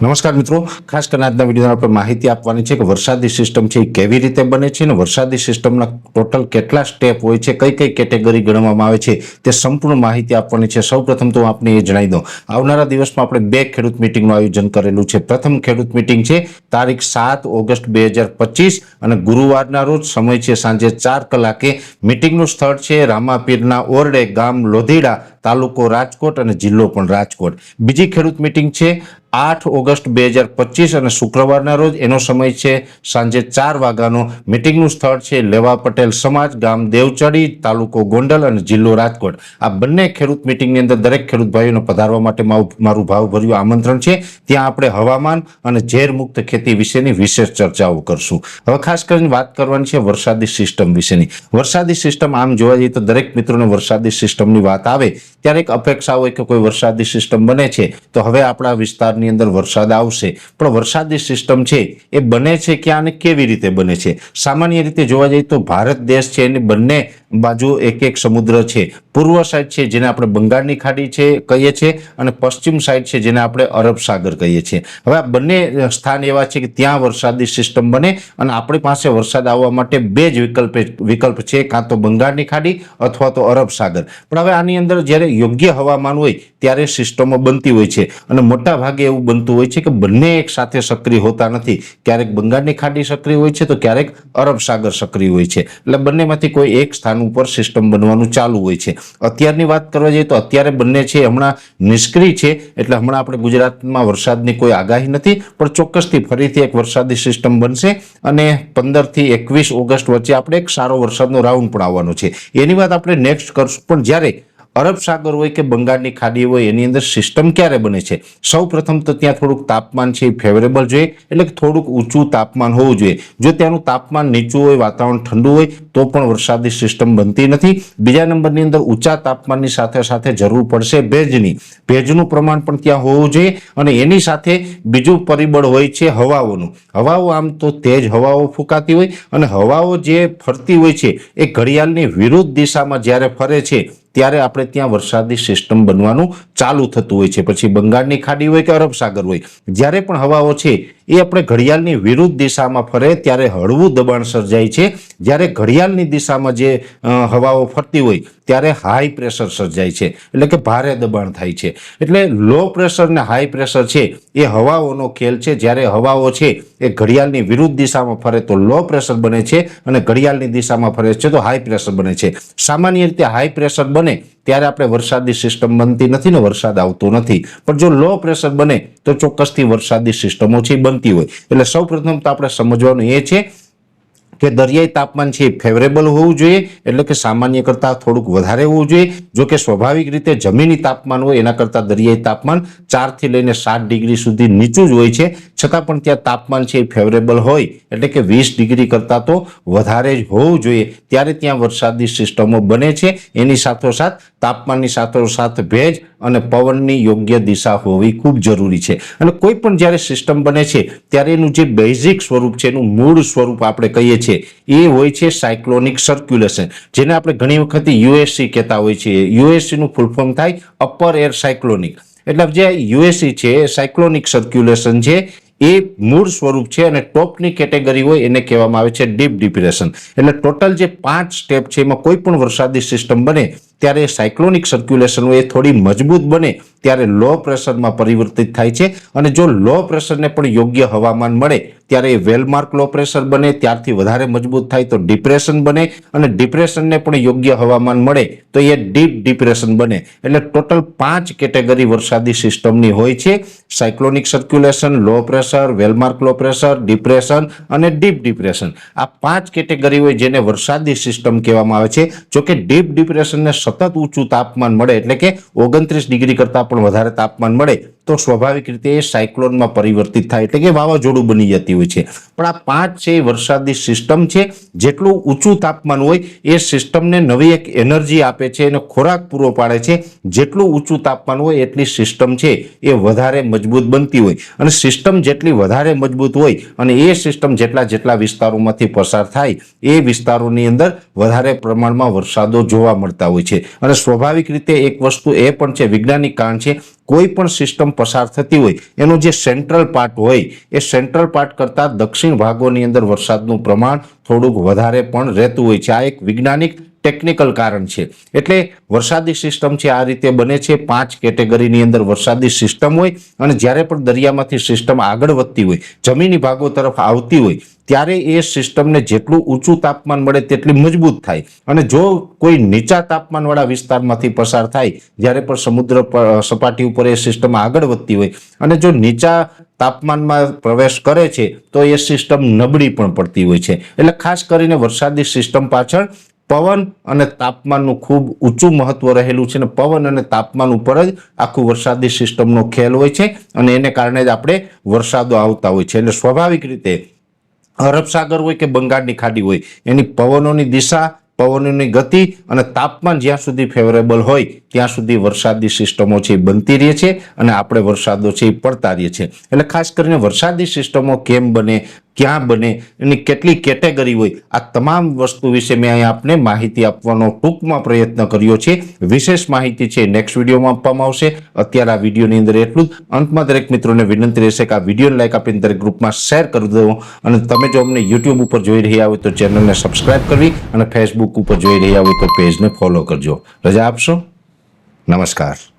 નમસ્કાર મિત્રો. ખાસ કરીને આજના વિડીયોમાં આપણે માહિતી આપવાની છે કે વરસાદી સિસ્ટમ છે એ કેવી રીતે બને છે અને વરસાદી સિસ્ટમના ટોટલ કેટલા સ્ટેપ હોય છે, કઈ કઈ કેટેગરી ગણવામાં આવે છે, તે સંપૂર્ણ માહિતી આપવાની છે. સૌપ્રથમ તો આપને એ જણાવી દઉં. આવનારા દિવસમાં આપણે બે ખેડૂત મિટિંગનું આયોજન કરેલું છે. પ્રથમ ખેડૂત મિટિંગ છે તારીખ સાત ઓગસ્ટ બે હજાર પચીસ અને ગુરુવારના રોજ સમય છે સાંજે ચાર કલાકે. મિટિંગનું સ્થળ છે રામાપીરના ઓરડે ગામ લોધીડા. તાલુકો રાજકોટ અને જિલ્લો પણ રાજકોટ. બીજી ખેડૂત મિટિંગ છે આઠ ઓગસ્ટ બે હજાર પચીસ અને શુક્રવારના રોજ. એનો સમય છે સાંજે ચાર વાગ્યાનો. મિટિંગનું સ્થળ છે લેવા પટેલ સમાજ, ગામ દેવચડી, તાલુકો ગોંડલ અને જિલ્લો રાજકોટ. આ બંને ખેડૂત મિટિંગની અંદર દરેક ખેડૂત ભાઈઓને પધારવા માટે મારું ભાવભર્યું આમંત્રણ છે. ત્યાં આપણે હવામાન અને ઝેર મુક્ત ખેતી વિશેની વિશેષ ચર્ચાઓ કરશું. હવે ખાસ કરીને વાત કરવાની છે વરસાદી સિસ્ટમ વિશેની. વરસાદી સિસ્ટમ આમ જોવા જઈએ તો દરેક મિત્રોને વરસાદી સિસ્ટમની વાત આવે ત્યારે એક અપેક્ષા હોય કે કોઈ વરસાદી સિસ્ટમ બને છે, તો હવે આપણા વિસ્તારની અંદર વરસાદ આવશે. પણ વરસાદી સિસ્ટમ છે, એ બને છે ક્યાં અને કેવી રીતે બને છે? સામાન્ય રીતે જોવા જઈએ તો ભારત દેશ છે એની બંને બાજુ એક એક સમુદ્ર છે. પૂર્વ સાઈડ છે જેને આપણે બંગાળની ખાડી છે કહીએ છીએ અને પશ્ચિમ સાઈડ છે જેને આપણે અરબ સાગર કહીએ છીએ. હવે આ બંને સ્થાન એવા છે કે ત્યાં વરસાદી સિસ્ટમ બને અને આપણી પાસે વરસાદ આવવા માટે બે જ વિકલ્પ વિકલ્પ છે, કાં તો બંગાળની ખાડી અથવા તો અરબ સાગર. પણ હવે આની અંદર જ્યારે યોગ્ય હવામાન હોય ત્યારે સિસ્ટમો બનતી હોય છે અને મોટા ભાગે એવું બનતું હોય છે કે બંને એક સાથે સક્રિય હોતા નથી. ક્યારેક બંગાળની ખાડી સક્રિય હોય છે તો ક્યારેક અરબ સાગર સક્રિય હોય છે. એટલે બંનેમાંથી કોઈ એક સ્થાન ઉપર સિસ્ટમ બનવાનું ચાલુ હોય છે. અત્યારની વાત કરવા જઈએ તો અત્યારે બંને છે હમણાં નિષ્ક્રિય છે, એટલે હમણાં આપણે ગુજરાતમાં વરસાદની કોઈ આગાહી નથી, પણ ચોક્કસથી ફરીથી એક વરસાદી સિસ્ટમ બનશે અને પંદરથી એકવીસ ઓગસ્ટ વચ્ચે આપણે એક સારો વરસાદનો રાઉન્ડ પણ આવવાનો છે. એની વાત આપણે નેક્સ્ટ કરશું. પણ જ્યારે અરબ સાગર હોય કે બંગાળની ખાડી હોય, એની અંદર સિસ્ટમ ક્યારે બને છે? સૌ પ્રથમ તો ત્યાં થોડુંક તાપમાન છે એ ફેવરેબલ જોઈએ, એટલે થોડુંક ઊંચું તાપમાન હોવું જોઈએ. જો ત્યાંનું તાપમાન નીચું હોય, વાતાવરણ ઠંડુ હોય, તો પણ વરસાદી સિસ્ટમ બનતી નથી. બીજા નંબરની અંદર ઊંચા તાપમાનની સાથે સાથે જરૂર પડશે ભેજની. ભેજનું પ્રમાણ પણ ત્યાં હોવું જોઈએ અને એની સાથે બીજું પરિબળ હોય છે હવાઓનું. હવાઓ આમ તો તેજ હવાઓ ફૂંકાતી હોય અને હવાઓ જે ફરતી હોય છે, એ ઘડિયાળની વિરુદ્ધ દિશામાં જ્યારે ફરે છે ત્યારે આપણે ત્યાં વરસાદી સિસ્ટમ બનવાનું ચાલુ થતું હોય છે. પછી બંગાળની ખાડી હોય કે અરબ સાગર હોય. જ્યારે પણ હવાઓ છે એ આપણે ઘડિયાળની વિરુદ્ધ દિશામાં ફરે ત્યારે હળવું દબાણ સર્જાય છે. જ્યારે ઘડિયાળની દિશામાં જે હવાઓ ફરતી હોય ત્યારે હાઈ પ્રેશર સર્જાય છે. એટલે કે ભારે દબાણ થાય છે. એટલે લો પ્રેશર ને હાઈ પ્રેશર છે એ હવાઓનો ખેલ છે. જ્યારે હવાઓ છે એ ઘડિયાળની વિરુદ્ધ દિશામાં ફરે તો લો પ્રેશર બને છે અને ઘડિયાળની દિશામાં ફરે છે તો હાઈ પ્રેશર બને છે. સામાન્ય રીતે હાઈ પ્રેશર બને ત્યારે આપણે વરસાદી સિસ્ટમ બનતી નથી ને વરસાદ આવતો નથી. પણ જો લો પ્રેશર બને, તો ચોક્કસથી વરસાદી સિસ્ટમો છે બનતી હોય. એટલે સૌપ્રથમ તો આપણે સમજવાનું એ છે કે દરિયાઈ તાપમાન છે એ ફેવરેબલ હોવું જોઈએ, એટલે કે સામાન્ય કરતાં થોડુંક વધારે હોવું જોઈએ. જો કે સ્વાભાવિક રીતે જમીની તાપમાન હોય, એના કરતાં દરિયાઈ તાપમાન ચારથી લઈને સાત ડિગ્રી સુધી નીચું જ હોય છે. છતાં પણ ત્યાં તાપમાન છે એ ફેવરેબલ હોય, એટલે કે વીસ ડિગ્રી કરતાં તો વધારે જ હોવું જોઈએ. ત્યારે ત્યાં વરસાદી સિસ્ટમો બને છે. એની સાથોસાથ તાપમાનની સાથોસાથ ભેજ અને પવનની યોગ્ય દિશા હોવી ખૂબ જરૂરી છે. અને કોઈ પણ જ્યારે સિસ્ટમ બને છે, ત્યારે એનું જે બેઝિક સ્વરૂપ છે, એનું મૂળ સ્વરૂપ આપણે કહીએ છીએ, એ હોય છે સાયક્લોનિક સર્ક્યુલેશન જેને આપણે ઘણી વખત યુએસસી કહેતા હોય છે યુએસસીનું ફૂલ ફોર્મ થાય અપર એર સાયક્લોનિક એટલે જે યુએસસી છે સાયક્લોનિક સર્ક્યુલેશન છે એ મૂળ સ્વરૂપ છે અને ટોપની કેટેગરી હોય એને કહેવામાં આવે છે ડીપ ડિપ્રેશન. એટલે ટોટલ જે પાંચ સ્ટેપ છે, એમાં કોઈ પણ વરસાદી સિસ્ટમ બને ત્યારે સાયક્લોનિક સર્ક્યુલેશન એ થોડી મજબૂત બને ત્યારે લો પ્રેશરમાં પરિવર્તિત થાય છે અને જો લો પ્રેશરને પણ યોગ્ય હવામાન મળે ત્યારે એ વેલમાર્ક લો પ્રેશર બને, ત્યારથી વધારે મજબૂત થાય તો ડિપ્રેશન બને અને ડિપ્રેશનને પણ યોગ્ય હવામાન મળે તો એ ડીપ ડિપ્રેશન બને. એટલે ટોટલ પાંચ કેટેગરી વરસાદી સિસ્ટમની હોય છે. Cyclonic circulation low pressure well mark low pressure depression અને ડીપ ડિપ્રેશન આ પાંચ કેટેગરી હોય જેને વરસાદી સિસ્ટમ કહેવામાં આવે છે. જોકે ડીપ ડિપ્રેશનને સતત ઊંચું તાપમાન મળે એટલે કે ઓગણત્રીસ ડિગ્રી કરતાં પણ વધારે તાપમાન મળે, તો સ્વાભાવિક રીતે એ સાયક્લોનમાં પરિવર્તિત થાય એટલે કે વાવાઝોડું બની જતી હોય છે. પણ આ પાંચ છે એ વરસાદી સિસ્ટમ છે, જેટલું ઊંચું તાપમાન હોય એ સિસ્ટમને નવી એક એનર્જી આપે છે અને ખોરાક પૂરો પાડે છે. જેટલું ઊંચું તાપમાન હોય એટલી સિસ્ટમ છે એ વધારે મજબૂત બનતી હોય. અને સિસ્ટમ જેટલી વધારે મજબૂત હોય અને એ સિસ્ટમ જેટલા જેટલા વિસ્તારોમાંથી પસાર થાય, એ વિસ્તારોની અંદર વધારે પ્રમાણમાં વરસાદો જોવા મળતા હોય છે. અને સ્વાભાવિક રીતે એક વસ્તુ એ પણ છે વૈજ્ઞાનિક કારણ છે, કોઈ પણ સિસ્ટમ પસાર થતી હોય, એનો જે સેન્ટ્રલ પાર્ટ હોય, એ સેન્ટ્રલ પાર્ટ કરતાં દક્ષિણ ભાગોની અંદર વરસાદનું પ્રમાણ થોડુંક વધારે પણ રહેતું હોય છે. આ એક વૈજ્ઞાનિક ટેકનિકલ કારણ છે. એટલે વરસાદી સિસ્ટમ છે, આ રીતે બને છે. પાંચ કેટેગરીની અંદર વરસાદી સિસ્ટમ હોય અને જ્યારે પણ દરિયામાંથી સિસ્ટમ આગળ વધતી હોય, જમીની ભાગો તરફ આવતી હોય, ત્યારે એ સિસ્ટમને જેટલું ઊંચું તાપમાન મળે તેટલી મજબૂત થાય. અને જો કોઈ નીચા તાપમાનવાળા વિસ્તારમાંથી પસાર થાય, જ્યારે પણ સમુદ્ર સપાટી ઉપર એ સિસ્ટમ આગળ વધતી હોય અને જો નીચા તાપમાનમાં પ્રવેશ કરે છે, તો એ સિસ્ટમ નબળી પણ પડતી હોય છે. એટલે ખાસ કરીને વરસાદી સિસ્ટમ પાછળ પવન અને તાપમાનનું ખૂબ ઊંચું મહત્વ રહેલું છે અને પવન અને તાપમાન ઉપર જ આખું વરસાદી સિસ્ટમનો ખેલ હોય છે અને એને કારણે જ આપણે વરસાદો આવતા હોય છે. એટલે સ્વાભાવિક રીતે અરબ સાગર હોય કે બંગાળની ખાડી હોય, એની પવનોની દિશા, પવનોની ગતિ અને તાપમાન જ્યાં સુધી ફેવરેબલ હોય, ત્યાં સુધી વરસાદી સિસ્ટમો છે એ બનતી રહે છે અને આપણે વરસાદો છે એ પડતા રહીએ છીએ. એટલે ખાસ કરીને વરસાદી સિસ્ટમો કેમ બને? ક્યાં બને એની કેટલી કેટેગરી હોય, આ તમામ વસ્તુ વિશે મેં અહીં આપને માહિતી આપવાનો ટૂંકમાં પ્રયત્ન કર્યો છે. વિશેષ માહિતી છે નેક્સ્ટ વિડીયોમાં આપવામાં આવશે. અત્યારે આ વિડીયોની અંદર એટલું જ. અંતમાં દરેક મિત્રોને વિનંતી રહેશે કે આ વિડીયોને લાઈક આપીને દરેક ગ્રુપમાં શેર કરી દો અને તમે જો અમને યુટ્યુબ ઉપર જોઈ રહ્યા હોય તો ચેનલને સબસ્ક્રાઈબ કરવી અને ફેસબુક ઉપર જોઈ રહ્યા હોય તો પેજને ફોલો કરજો. રજા આપશો? નમસ્કાર.